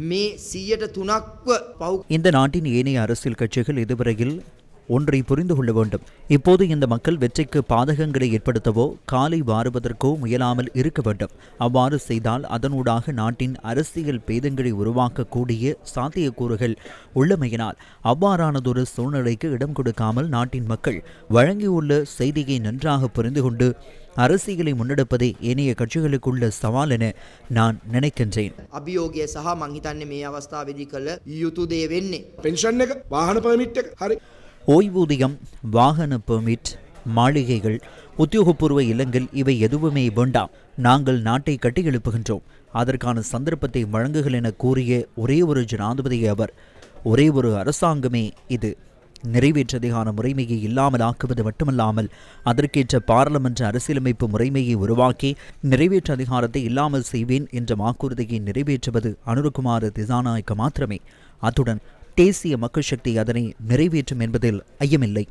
මේ සීයට තුනක්ව පව් இந்த நாட்டின் ஏனைய அரசியல் கட்சிகள் இதுவரையில் ஒன்றை புரிந்து கொள்ள வேண்டும் இப்போது இந்த மக்கள் வெற்றிக்கு பாதகங்களை ஏற்படுத்தவோ காலை வாருவதற்கோ முயலாமல் இருக்க வேண்டும் அவ்வாறு செய்தால் அதனூடாக நாட்டின் அரசியல் பேதங்களை உருவாக்கக்கூடிய சாத்தியக்கூறுகள் உள்ளமையினால் அவ்வாறானதொரு சூழ்நிலைக்கு இடம் கொடுக்காமல் நாட்டின் மக்கள் வழங்கியுள்ள செய்தியை நன்றாக புரிந்து கொண்டு அரசியலை முன்னெடுப்பதே ஏனைய கட்சிகளுக்குள்ள சவால் என நான் நினைக்கின்றேன். அபியோகிய சக மங்கிதானே மே அவஸ்தாவிதி கல யுதுதே வென்னே பென்ஷன் வாகன பர்மிட் ஓய்வூதியம் வாகன பெர்மிட் மாளிகைகள் உத்தியோகபூர்வ இல்லங்கள் இவை எதுவுமே வேண்டாம். நாங்கள் நாட்டை கட்டியெழுப்புகின்றோம் அதற்கான சந்தர்ப்பத்தை வழங்குகள் என கூறிய ஒரே ஒரு ஜனாதிபதி அவர் ஒரே ஒரு அரசாங்கமே இது. நிறைவேற்றதிகான முறைமையை இல்லாமல் ஆக்குவது மட்டுமல்லாமல் அதற்கேற்ற பாராளுமன்ற அரசியலமைப்பு முறைமையை உருவாக்கி நிறைவேற்ற அதிகாரத்தை இல்லாமல் செய்வேன் என்ற வாக்குறுதியை நிறைவேற்றுவது அனுருகுமார திசாநாயக்க மாத்திரமே. அத்துடன் தேசிய மக்கள் சக்தி அதனை நிறைவேற்றும் என்பதில் ஐயமில்லை.